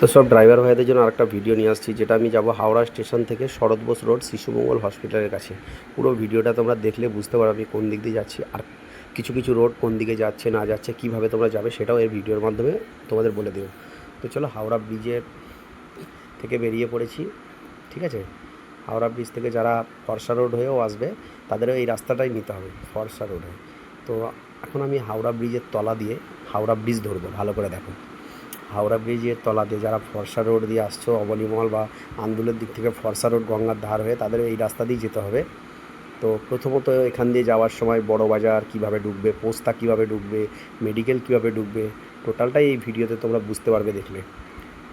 তো সব ড্রাইভার ভাইদের জন্য আরেকটা ভিডিও নিয়ে আসছি, যেটা আমি যাব হাওড়া স্টেশন থেকে শরৎ বোস রোড, শিশুমঙ্গল হসপিটালের কাছে। পুরো ভিডিওটা তোমরা দেখলে বুঝতে পারো আমি কোন দিক দিয়ে যাচ্ছি, আর কিছু কিছু রোড কোন দিকে যাচ্ছে, না যাচ্ছে, কীভাবে তোমরা যাবে সেটাও এই ভিডিওর মাধ্যমে তোমাদের বলে দেবো তো চলো হাওড়া ব্রিজের থেকে বেরিয়ে পড়েছি, ঠিক আছে? হাওড়া ব্রিজ থেকে যারা ফরসা রোড হয়েও আসবে, তাদেরও এই রাস্তাটাই নিতে হবে, ফরসা রোড হয়ে তো এখন আমি হাওড়া ব্রিজের তলা দিয়ে হাওড়া ব্রিজ ধরবো, ভালো করে দেখো। হাওড়া ব্রিজের তলা দিয়ে যারা ফরসা রোড দিয়ে আসছো, অবলিমহল বা আন্দুলের দিক থেকে ফরসা রোড, গঙ্গার ধার হয়ে তাদের এই রাস্তা দিয়েই যেতে হবে। তো প্রথমত এখান দিয়ে যাওয়ার সময় বড় বাজার কীভাবে ঢুকবে, পোস্তা কীভাবে ঢুকবে, মেডিকেল কীভাবে ঢুকবে, টোটালটাই এই ভিডিওতে তোমরা বুঝতে পারবে দেখলে।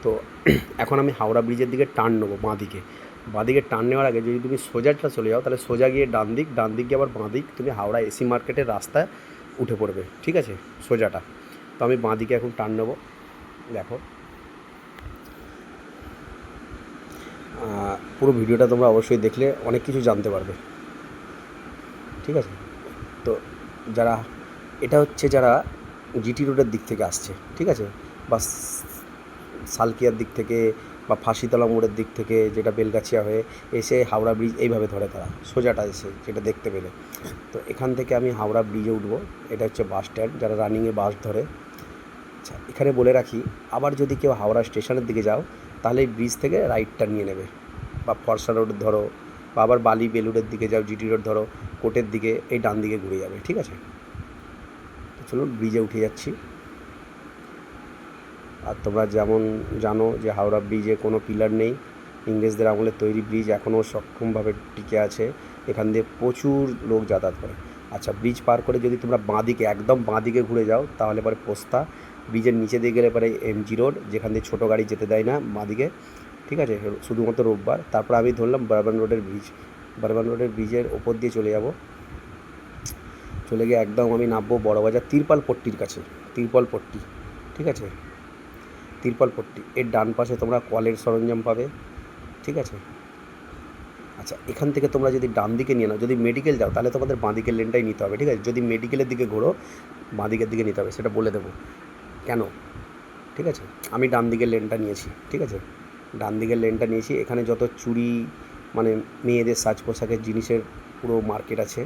তো এখন আমি হাওড়া ব্রিজের দিকে টার্ন নেব বাঁ দিকে বাঁ দিকে টার্ন নেওয়ার আগে যদি তুমি সোজাটা চলে যাও, তাহলে সোজা গিয়ে ডান দিক ডান দিক গিয়ে আবার বাঁ দিক তুমি হাওড়া এসি মার্কেটের রাস্তায় উঠে পড়বে, ঠিক আছে? সোজাটা। তো আমি বাঁ দিকে এখন টার্ন নেব। দেখো। পুরো ভিডিওটা তোমরা অবশ্যই দেখলে অনেক কিছু জানতে পারবে। ঠিক আছে? তো যারা, এটা হচ্ছে যারা জিটি রোডের দিক থেকে আসছে, ঠিক আছে? বা সালকিয়ার দিক থেকে বা ফাঁসিতলা মোড়ের দিক থেকে যেটা বেলগাছিয়া হয়ে এসে হাওড়া ব্রিজ এইভাবে ধরে তারা, সোজাটা এসে যেটা দেখতে পেলে। তো এখান থেকে আমি হাওড়া ব্রিজে উঠবো। এটা হচ্ছে বাস স্ট্যান্ড যারা রানিংয়ে বাস ধরে আচ্ছা এখানে বলে রাখি, আবার যদি কেউ হাওড়া স্টেশনের দিকে যাও, তাহলে ব্রিজ থেকে রাইটটা নিয়ে নেবে। বা ফরসা রোড ধরো, বা আবার বালি বেলুড়ের দিকে যাও জিটি রোড ধরো, কোটের দিকে, এই ডান দিকে ঘুরে যাবে, ঠিক আছে? চলুন ব্রিজে উঠে যাচ্ছি। আর তোমরা যেমন জানো যে হাওড়া ব্রিজে কোনো পিলার নেই, ইংরেজদের আমলে তৈরি ব্রিজ এখনও সক্ষমভাবে টিকে আছে, এখান দিয়ে প্রচুর লোক যাতায়াত করে। আচ্ছা ব্রিজ পার করে যদি তোমরা বাঁদিকে, একদম বাঁদিকে ঘুরে যাও, তাহলে পরে পোস্তা ব্রিজের নিচে দিয়ে গেলে পরে এমজি রোড যেখান দিয়ে ছোটো গাড়ি যেতে দেয় না, বাঁদিকে, ঠিক আছে? শুধুমাত্র রোববার। তারপর আমি ধরলাম বারবান রোডের ব্রিজ বারবান রোডের ব্রিজের ওপর দিয়ে চলে যাব। চলে গিয়ে একদম আমি নামবো বড়বাজার তিরপাল পট্টির কাছে, তিরপাল পট্টি, ঠিক আছে? তিরপাল পট্টি। এর ডান পাশে তোমরা কলের সরঞ্জাম পাবে, ঠিক আছে? আচ্ছা এখান থেকে তোমরা যদি ডান দিকে নিয়ে নাও, যদি মেডিকেল যাও, তাহলে তোমাদের বাঁ দিকের লেনটাই নিতে হবে, ঠিক আছে? যদি মেডিকেলের দিকে ঘোরো বাঁ দিকের দিকে নিতে হবে, সেটা বলে দেবো। কেন? ঠিক আছে? আমি ডান দিকের লেনটা নিয়েছি, ঠিক আছে? ডান দিকের লেনটা নিয়েছি, এখানে যত চুরি মানে মেয়েদের সাজ পোশাকের জিনিসের পুরো মার্কেট আছে,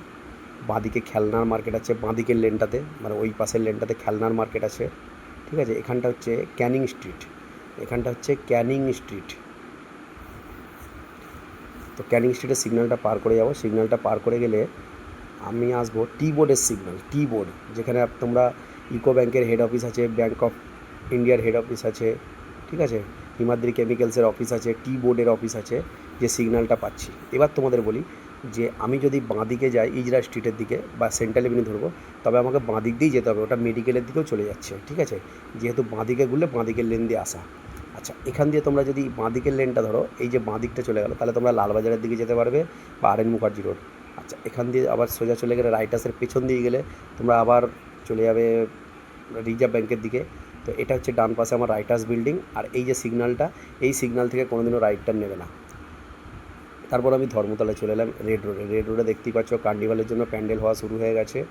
বাঁদিকে খেলনার মার্কেট আছে, বাঁদিকের লেনটাতে মানে ওই পাশের লেনটাতে খেলনার মার্কেট আছে, ঠিক আছে? এখানটা হচ্ছে ক্যানিং স্ট্রিট, এখানটা হচ্ছে ক্যানিং স্ট্রিট। তো ক্যানিং স্ট্রিটের সিগন্যালটা পার করে যাব, সিগন্যালটা পার করে গেলে আমি আসব টি বোর্ডের সিগন্যাল টি বোর্ড যেখানে তোমরা ইকো ব্যাংকের হেড অফিস আছে ব্যাংক অফ ইন্ডিয়ার হেড অফিস আছে, ঠিক আছে? হিমাদ্রি কেমিক্যালসের অফিস আছে টি বোর্ডের অফিস আছে, যে সিগন্যালটা পাচ্ছি। এবার তোমাদের বলি যে আমি যদি বাঁ দিকে যাই ইজরা স্ট্রিটের দিকে বা সেন্ট্রাল এভিনিউ ধরবো, তবে আমাকে বাঁ দিক দিয়েই যেতে হবে, ওটা মেডিকেলের দিকেও চলে যাচ্ছে, ঠিক আছে? যেহেতু বাঁ দিকে ঘুরলে বাঁ দিকের লেন দিয়ে আসা। আচ্ছা এখান দিয়ে তোমরা যদি বাঁ দিকের লেনটা ধরো, এই যে বাঁ দিকটা চলে গেলো, তাহলে তোমরা লালবাজারের দিকে যেতে পারবে বা আর এন মুখার্জি রোড আচ্ছা এখান দিয়ে আবার সোজা চলে গেলে রাইটাসের পেছন দিয়ে গেলে তোমরা আবার চলে যাবে রিজার্ভ ব্যাংকের দিকে। তো এটা হচ্ছে ডান পাশে আমার রাইটার্স বিল্ডিং। আর এই যে সিগন্যালটা, এই সিগন্যাল থেকে কোনোদিনও রাইট টার্ন নেবে না। তারপর আমি ধর্মতলায় চলে এলাম, রেড রোডে। রেড রোডে দেখতেই পাচ্ছ কার্নিভালের জন্য প্যান্ডেল হওয়া শুরু হয়ে গেছে।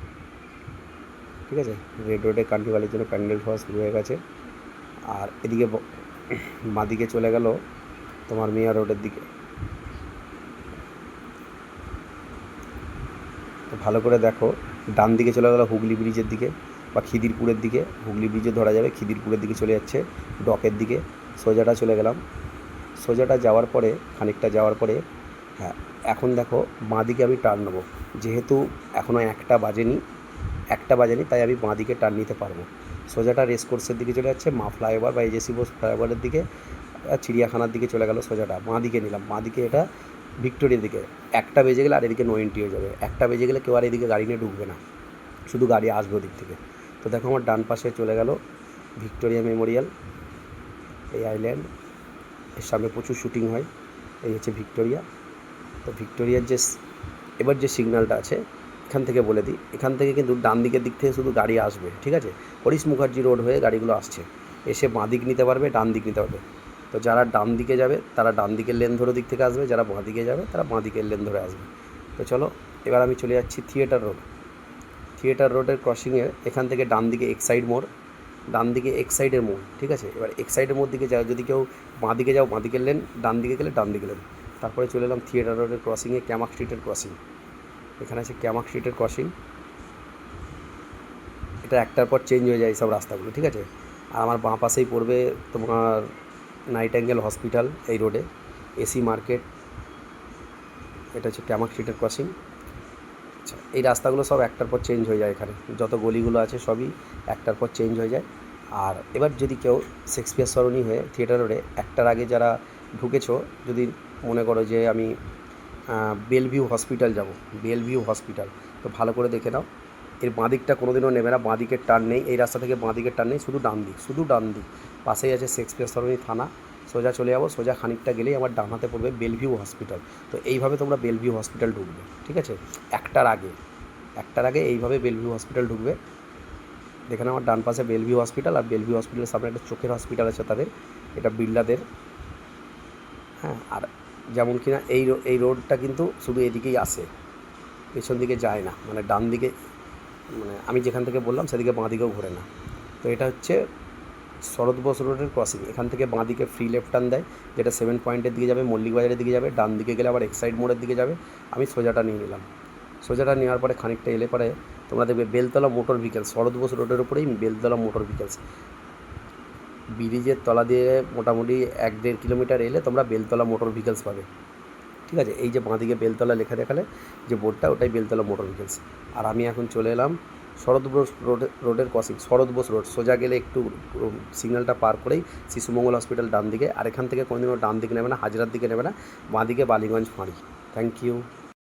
ঠিক আছে? রেড রোডে কার্নিভালের জন্য প্যান্ডেল হওয়া শুরু হয়ে গেছে। আর এদিকে বাঁদিকে চলে গেল তোমার মিয়া রোডের দিকে। তো ভালো করে দেখো, ডান দিকে চলে গেল হুগলি ব্রিজের দিকে। বা খিদিরপুরের দিকে, হুগলি ব্রিজে ধরা যাবে, খিদিরপুরের দিকে চলে যাচ্ছে ডকের দিকে। সোজাটা চলে গেলাম। সোজাটা যাওয়ার পরে, খানিকটা যাওয়ার পরে হ্যাঁ এখন দেখো বাঁ দিকে আমি টার্ন নেব। যেহেতু এখনও একটা বাজেনি একটা বাজেনি, তাই আমি বাঁ দিকে টার্ন নিতে পারব। সোজাটা রেস কোর্সের দিকে চলে যাচ্ছে, মা ফ্লাইওভার বা এজেসি বোস ফ্লাইওভারের দিকে চিড়িয়াখানার দিকে চলে গেল সোজাটা। বাঁ দিকে নিলাম। বাঁ দিকে এটা ভিক্টোরিয়ার দিকে। একটা বেজে গেলে আর এদিকে নো এন্ট্রি হয়ে যাবে। একটা বেজে গেলে কেউ আর এদিকে গাড়ি নিয়ে ঢুকবে না। শুধু গাড়ি আসবে ওদিক থেকে। তো দেখো আমার ডান পাশে চলে গেল ভিক্টোরিয়া মেমোরিয়াল এই আইল্যান্ড। এর সামনে প্রচুর শুটিং হয়, এই হচ্ছে ভিক্টোরিয়া। তো ভিক্টোরিয়ার যে এবার যে সিগন্যালটা আছে, এখান থেকে বলে দিই। এখান থেকে কিন্তু ডান দিকের দিক থেকে শুধু গাড়ি আসবে, ঠিক আছে? হরিশ মুখার্জি রোড হয়ে গাড়িগুলো আসছে। এসে বাঁ দিক নিতে পারবে, ডান দিক নিতে পারবে। তো যারা ডান দিকে যাবে, তারা ডান দিকের লেন ধরে দিক থেকে আসবে, যারা বাঁ দিকে যাবে, তারা বাঁ দিকের লেন ধরে আসবে। তো চলো, এবার আমি চলে যাচ্ছি থিয়েটার রোড। থিয়েটার রোডের ক্রসিংয়ে এখান থেকে ডান দিকে এক্সাইড মোড়, ডান দিকে এক সাইডের মোড়, ঠিক আছে? এবার এক সাইডের মোড় দিকে যাও, যদি কেউ বাঁ দিকে যাও, বাঁ দিকে লেন, ডান দিকে গেলে ডান দিকে লেন। তারপরে চলে এলাম থিয়েটার রোডের ক্রসিংয়ে ক্যামাক স্ট্রিটের ক্রসিং। এখানে আছে ক্যামাক স্ট্রিটের ক্রসিং। এটা একটার পর চেঞ্জ হয়ে যায় এই সব রাস্তাগুলো, ঠিক আছে? আর আমার বাঁ পাশেই পড়বে তোমার নাইট অ্যাঙ্গেল হসপিটাল এই রোডে, এসি মার্কেট। এটা হচ্ছে ক্যামাক স্ট্রিটের ক্রসিং। এই রাস্তাগুলো সব একটার পর চেঞ্জ হয়ে যায় এখানে। যত গলিগুলো আছে সবই একটার পর চেঞ্জ হয়ে যায়। আর এবার যদি কেউ শেক্সপিয়ার সরণি হয়ে থিয়েটার রোডে একটার আগে যারা ঢুকেছো, যদি মনে করো যে আমি বেলভিউ হসপিটাল যাব বেলভিউ হসপিটাল তো ভালো করে দেখে নাও। এর বাঁ দিকটা কোনোদিনও নেবে না বাঁ দিকের টার্ন নেই। এই রাস্তা থেকে বাঁ দিকের টার্ন নেই, শুধু ডান দিক, শুধু ডান দিক। পাশেই আছে শেক্সপিয়ার সরণি থানা। সোজা চলে যাব, সোজা খানিকটা গেলেই আমার ডান হাতে পড়বে বেলভিউ হসপিটাল। তো এইভাবে তোমরা বেলভিউ হসপিটাল ঢুকবে, ঠিক আছে? একটার আগে একটার আগে এইভাবে বেলভিউ হসপিটাল ঢুকবে। দেখেন আমার ডান পাশে বেলভিউ হসপিটাল, আর বেলভিউ হসপিটালের সামনে একটা চোখের হসপিটাল আছে তাদের, এটা বিড়লাদের হ্যাঁ আর যেমন কিনা এই রো- এই রোডটা কিন্তু শুধু এদিকেই আসে, পেছন দিকে যায় না মানে ডান দিকে মানে আমি যেখান থেকে বললাম সেদিকে বাঁ দিকেও ঘোরে না। তো এটা হচ্ছে শরৎ বোস রোডের ক্রসিং এখান থেকে বাঁ দিকে ফ্রি লেফট টার্ন দেয়, যেটা সেভেন পয়েন্টের দিকে যাবে মল্লিক বাজারের দিকে যাবে, ডান দিকে গেলে আবার এক্সাইড মোড়ের দিকে যাবে। আমি সোজাটা নিয়ে নিলাম। সোজাটা নেওয়ার পরে খানিকটা এলে পরে তোমরা দেখবে বেলতলা মোটর ভেহিকেলস শরৎ বোস রোডের উপরেই বেলতলা মোটর ভেহিকেলস ব্রিজের তলা দিয়ে মোটামুটি এক দেড় কিলোমিটার এলে তোমরা বেলতলা মোটর ভেহিকেলস পাবে। ঠিক আছে? এই যে বাঁদিকে বেলতলা লেখা দেখালে যে বোর্ডটা, ওটাই বেলতলা মোটর ভেহিকেলস আর আমি এখন চলে এলাম শরৎ বোস রোড, রোডের ক্রসিং, শরৎ বোস রোড, সোজা গেলে একটু সিগন্যালটা পার করেই শিশুমঙ্গল হসপিটাল ডান দিকে আর এখান থেকে কোনোদিনও ডান দিকে নেবে না, হাজরার দিকে নেবে না, বাঁদিকে বালিগঞ্জ ফাঁড়ি। Thank you